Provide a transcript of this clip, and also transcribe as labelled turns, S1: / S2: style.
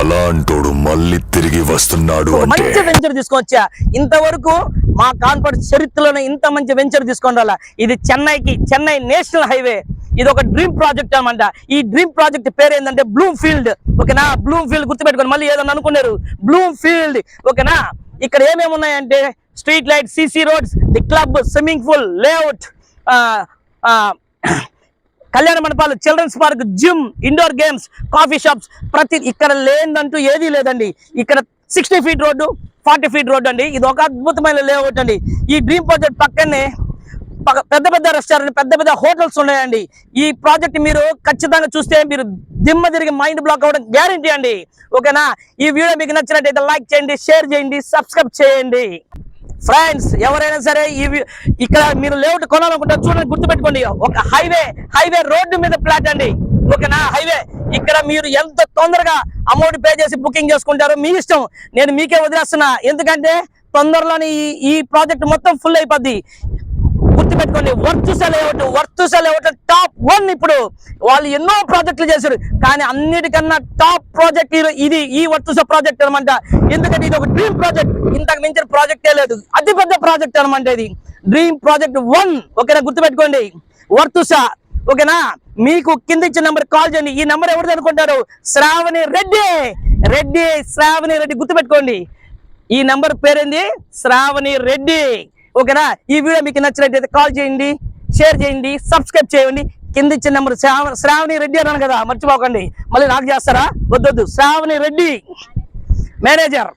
S1: అలాంటోడు మళ్ళీ తిరిగి వస్తున్నాడు అంటే.
S2: మంచి వెంచర్ తీసుకొచ్చా. ఇంతవరకు మా కాన్ఫరెన్స్ చరిత్రలోనే ఇంత మంచి వెంచర్ తీసుకొని రాలా ఇది చెన్నైకి చెన్నై నేషనల్ హైవే. ఇది ఒక డ్రీమ్ ప్రాజెక్ట్ అనమాట ఈ డ్రీమ్ ప్రాజెక్ట్ పేరు ఏంటంటే బ్లూమ్ ఫీల్డ్ ఓకేనా? బ్లూమ్ ఫీల్డ్ గుర్తుపెట్టుకోండి. మళ్ళీ ఏదన్నా అనుకున్నారు? బ్లూమ్ ఫీల్డ్ ఓకేనా? ఇక్కడ ఏమేమి ఉన్నాయంటే street light CC roads the club swimming pool layout కళ్యాణ మండపాలు children's park gym indoor games coffee shops ప్రతి ఇక్కడ లేదంటూ ఏదీ లేదండి. ఇక్కడ sixty feet road forty feet road అండి. ఇది ఒక అద్భుతమైన లేఅవుట్ అండి. ఈ డ్రీమ్ ప్రాజెక్ట్ పక్కనే పెద్ద పెద్ద రెస్టారెంట్ పెద్ద పెద్ద హోటల్స్ ఉన్నాయండి. ఈ ప్రాజెక్ట్ మీరు ఖచ్చితంగా చూస్తే మీరు దిమ్మ తిరిగి మైండ్ బ్లాక్ అవ్వడం గ్యారంటీ అండి. ఓకేనా? ఈ వీడియో మీకు నచ్చినట్టయితే లైక్ చేయండి షేర్ చేయండి సబ్స్క్రైబ్ చేయండి. ఫ్రెండ్స్ ఎవరైనా సరే ఇవి ఇక్కడ మీరు లేఅవుట్ కొనాలనుకుంటే చూడండి గుర్తుపెట్టుకోండి. ఒక హైవే హైవే రోడ్డు మీద ప్లాట్ అండి. ఓకేనా? హైవే ఇక్కడ మీరు ఎంత తొందరగా అమౌంట్ పే చేసి బుకింగ్ చేసుకుంటారో మీ ఇష్టం. నేను మీకే వదిలేస్తున్నా. ఎందుకంటే తొందరలోనే ఈ ఈ ప్రాజెక్ట్ మొత్తం ఫుల్ అయిపోద్ది. గుర్తుపెట్టుకోండి వర్తుస లేఅవుట్ వర్తుస లేఅవుట్ టాప్ వన్ ఇప్పుడు. వాళ్ళు ఎన్నో ప్రాజెక్టులు చేశారు కానీ అన్నిటికన్నా టాప్ ప్రాజెక్ట్ ఇది ఈ వర్తుస ప్రాజెక్ట్ అనమాట. ఎందుకంటే ఇది ఒక డ్రీమ్ ప్రాజెక్ట్ ఇంతకు మించిన ప్రాజెక్టే లేదు. అతి పెద్ద ప్రాజెక్ట్ అనమాట ఇది. డ్రీమ్ ప్రాజెక్ట్ వన్ ఓకేనా? గుర్తుపెట్టుకోండి. వర్తుస ఓకేనా? మీకు కింద ఇచ్చిన నెంబర్ కాల్ చేయండి. ఈ నెంబర్ ఎవరిది అనుకుంటారు శ్రావణి రెడ్డి. రెడ్డి శ్రావణి రెడ్డి గుర్తుపెట్టుకోండి. ఈ నెంబర్ పేరేంది? శ్రావణి రెడ్డి. ఓకేనా? ఈ వీడియో మీకు నచ్చినట్లయితే కాల్ చేయండి షేర్ చేయండి సబ్స్క్రైబ్ చేయండి. కింద ఇచ్చిన నెంబర్ శ్రావణి రెడ్డి అన్నాను కదా మర్చిపోకండి. మళ్ళీ నాకు చేస్తారా? వద్దొద్దు. శ్రావణి రెడ్డి మేనేజర్.